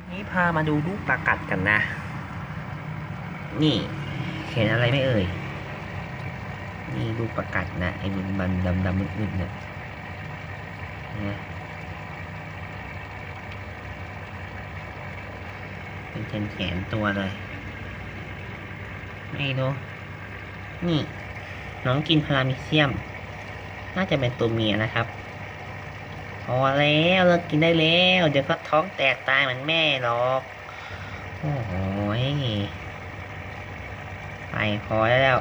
วันนี้พามาดูลูกปลากัดกันนะ นี่ เห็นอะไรไหม่เอ่ย นี่ลูกปลากัดนะไอ้มันมันดำดำมึนๆนะนะเป็นแขนแขนตัวเลย ไม่รู้นี่ น้องกินพารามิเซียม น่าจะเป็นตัวเมียนะครับ พอแล้วเลิกกินได้แล้ว เดี๋ยวก็ท้องแตกตายเหมือนแม่หรอก โอ้โหยไปพอได้แล้ว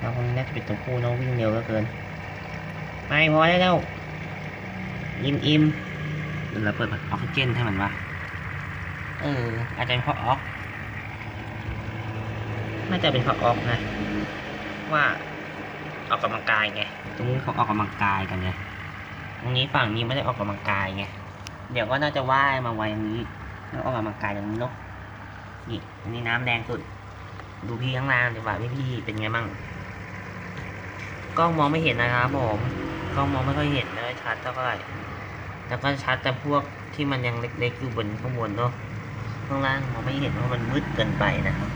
น้องคนน่าจะเป็นตัวผู้น้องวิ่งเร็วเหลือเกิน ไปพอแล้วอิ่มอิ่มเดี๋ยวเราเปิดออกซิเจนให้มันวะเออ อาจจะเป็นเพราะออกน่าจะเป็นเพราะออกนะว่าออกกำลังกายไงตรงนี้เขาออกกำลังกายกันไง รงนี้ฝั่งนี้ไม่ได้ออกกำลังกายไง เดี๋ยวก็น่าจะว่ายมาไว้ตรงนี้แล้วออกกำลังกายตรงนี้เนาะ นี่ อันนี้น้ำแดงสุด ดูพี่ข้างล่างดีกว่าพี่พี่เป็นไงบ้าง กล้องมองไม่เห็นนะครับผม กล้องมองไม่ค่อยเห็นไม่ค่อยชัดเท่าไหร่ แล้วก็ชัดแต่พวกที่มันยังเล็กๆอยู่บนข้างบนเนาะ ข้างล่างมองไม่เห็นเพราะมันมืดเกินไปนะครับ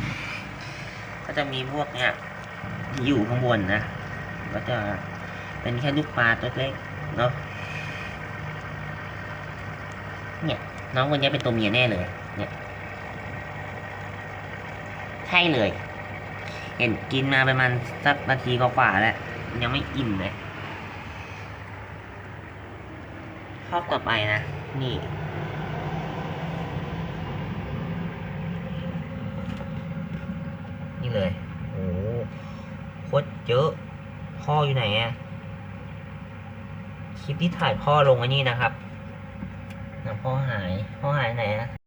ก็จะมีพวกเนี้ยอยู่ข้างบนนะ ก็จะเป็นแค่ลูกปลาตัวเล็กเนาะ เนี่ย น้องคนนี้เป็นตัวเมียแน่เลย เนี่ยใช่เลย เห็นกินมาประมาณสักนาทีกว่าแล้ว ยังไม่อิ่มเลยรอบต่อไปนะ นี่นี่เลยโอ้โหโคตรเยอะ พ่ออยู่ไหนอะคลิปที่ถ่ายพ่อลงไว้นี่นะครับ อหาย ข้อหายไหนอะ